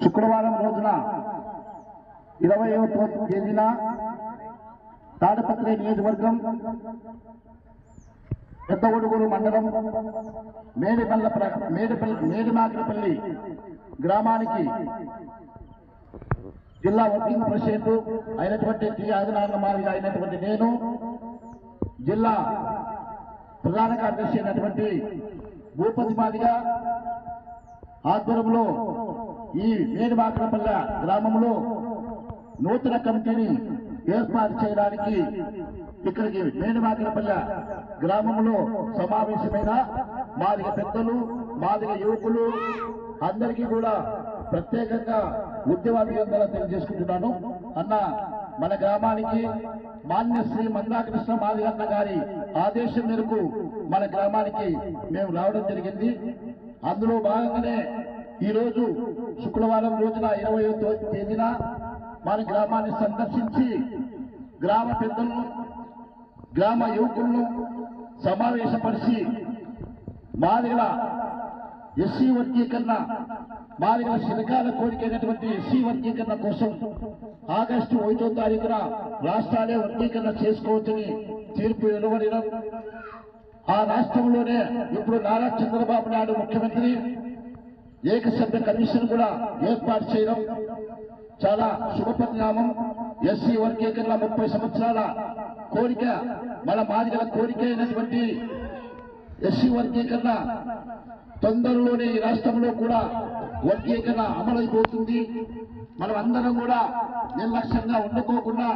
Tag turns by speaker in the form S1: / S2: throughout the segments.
S1: శుక్రవారం రోజున ఇరవై తేదీన తాడపత్రి నియోజకవర్గం పెద్దగొడుగురు మండలం మేడిపల్ల మేడిపల్లి మేడిమాకినపల్లి గ్రామానికి జిల్లా వర్కింగ్ ప్రెసిడెంట్ అయినటువంటి టి ఆదినారాయణ మాదిగ అయినటువంటి నేను జిల్లా ప్రధాన కార్యదర్శి అయినటువంటి భూపతి మాదిగా ఆధ్వర్యంలో ఈ మేడిమాకనపల్లె గ్రామంలో నూతన కమిటీని ఏర్పాటు చేయడానికి ఇక్కడికి మేడిమాకనపల్లె గ్రామంలో సమావేశమైన మాదిగ పెద్దలు మాదిగ యువకులు అందరికీ కూడా ప్రత్యేకంగా ఉద్యమాభివందన తెలియజేసుకుంటున్నాను. అన్న మన గ్రామానికి మాన్య శ్రీ మందాకృష్ణ మాదిగన్న గారి ఆదేశం మేరకు మన గ్రామానికి మేము రావడం జరిగింది. అందులో భాగంగానే ఈరోజు శుక్రవారం రోజున ఇరవై తేదీన మన గ్రామాన్ని సందర్శించి గ్రామ పెద్దలను గ్రామ యువకులను సమావేశపరిచి మాదిగల ఎస్సీ వర్గీకరణ మాదిగల శిరకాల కోరికైనటువంటి ఎస్సీ వర్గీకరణ కోసం ఆగస్టు ఒకటో తారీఖున రాష్ట్రాలే వర్గీకరణ చేసుకోవచ్చని తీర్పు వెలువడిన ఆ రాష్ట్రంలోనే ఇప్పుడు నారా చంద్రబాబు నాయుడు ముఖ్యమంత్రి ఏకసభ్య కమిషన్ కూడా ఏర్పాటు చేయడం చాలా శుభపరిణామం. ఎస్సీ వర్గీకరణ ముప్పై సంవత్సరాల కోరిక మన మాదిగల కోరిక అయినటువంటి ఎస్సీ వర్గీకరణ తొందరలోనే ఈ రాష్ట్రంలో కూడా వర్గీకరణ అమలైపోతుంది. మనం అందరం కూడా నిర్లక్ష్యంగా ఉండుకోకుండా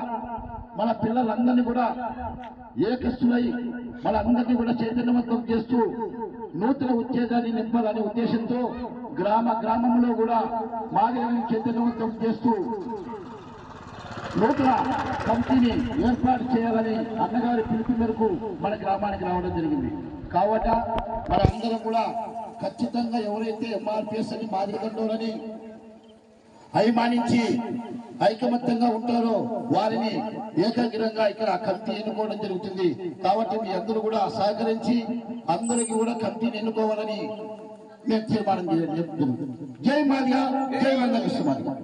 S1: మన పిల్లలందరినీ కూడా ఏకస్తులై మన అందరినీ కూడా చైతన్యవంతం చేస్తూ నూతన ఉత్తేజాన్ని నింపాలనే ఉద్దేశంతో గ్రామ గ్రామంలో కూడా మాదిరిని చైతన్యవంతం చేస్తూ నూతన కమిటీని ఏర్పాటు చేయాలని అన్నగారి పిలుపు మేరకు మన గ్రామానికి రావడం జరిగింది. కాబట్టి మన అందరం కూడా ఖచ్చితంగా ఎవరైతే ఎంఆర్పిఎస్ అని మాదిరిగండోరని అభిమానించి ఐకమత్యంగా ఉంటారో వారిని ఏకాగ్రంగా ఇక్కడ కమిటీ ఎన్నుకోవడం జరుగుతుంది. కాబట్టి మీ అందరూ కూడా సహకరించి అందరికీ కూడా కమిటీని ఎన్నుకోవాలని మేము తీర్మానం చేయడం జరుగుతుంది. జై మాదిగా జై మందకృష్ణ మాదిగా